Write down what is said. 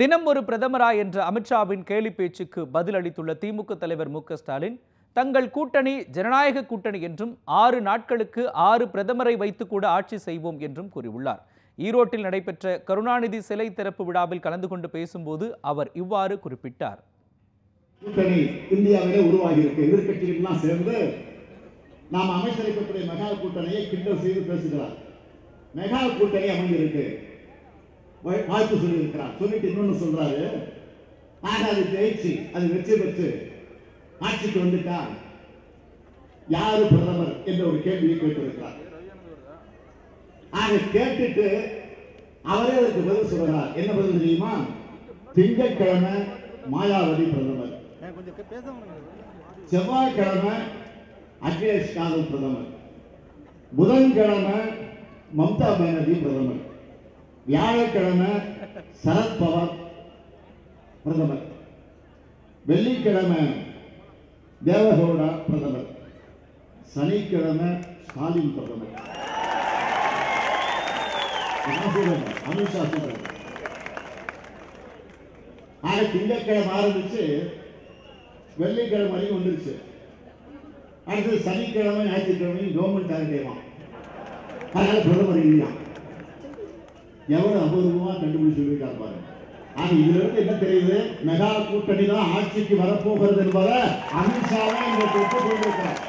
தினம் ஒரு பிரதமரா என்ற அமித்ஷாவின் கேலி பேச்சுக்கு பதிலளித்துள்ள திமுக தலைவர் மு ஸ்டாலின் தங்கள் கூட்டணி ஜனநாயக கூட்டணி என்றும் ஆறு நாட்களுக்கு ஆறு பிரதமரை வைத்து கூட ஆட்சி செய்வோம் என்றும் கூறியுள்ளார். ஈரோட்டில் நடைபெற்ற கருணாநிதி சிலை திறப்பு விழாவில் கலந்து கொண்டு பேசும்போது அவர் இவ்வாறு குறிப்பிட்டார். கூட்டணி இந்தியாவிலே உருவாகி இருக்கு எதிர்கட்சிகள்லாம் சேர்ந்து நாம் அமைச்சரிக்கக்கூடிய மெகா கூட்டணியை கிண்டல் செய்து பேசுகிறார். மெகா கூட்டணி அமைந்திருக்கு வாய்ப்பு வாழ்த்து சொல்லியிருக்கிறார். சொல்லிட்டு இன்னொன்னு சொல்றாரு. ஆக அது ஜெயிச்சு அது வெற்றி பெற்று ஆட்சிக்கு வந்துட்டா யாரு பிரதமர் என்ற ஒரு கேள்வியை கேட்டிருக்கிறார். ஆக கேட்டுட்டு அவரே அதுக்கு பதில் சொல்றார். என்ன பதில் தெரியுமா? திங்கட்கிழமை மாயாவதி பிரதமர். செவ்வாய்க்கிழமை அகிலேஷ் யாதவ் பிரதமர். புதன்கிழமை மம்தா பானர்ஜி பிரதமர். வியாழக்கிழமை சரத்பவர் பிரதமர். வெள்ளிக்கிழமை தேவகவுடா பிரதமர். சனிக்கிழமை ஸ்டாலின் பிரதமர். அமித்ஷா சொல்றேன் ஆக திங்கட்கிழமை ஆரம்பிச்சு வெள்ளிக்கிழமை வரைக்கும் வந்துருச்சு. அடுத்தது சனிக்கிழமை ஞாயிற்றுக்கிழமை கவர்மெண்ட் ஹாலிடேவான் அதனால பிரதமர் இல்லையா? எவ்வளவு அபூர்வமாக கண்டுபிடிச்சு சொல்லியிருக்காரு பாருங்க ஆக இதுல இருந்து என்ன தெரியுது? மெகா கூட்டணி தான் ஆட்சிக்கு வரப்போகிறது என்பதை அமித்ஷாவும் இந்த ஒப்புக்கொண்டிருக்கிறார்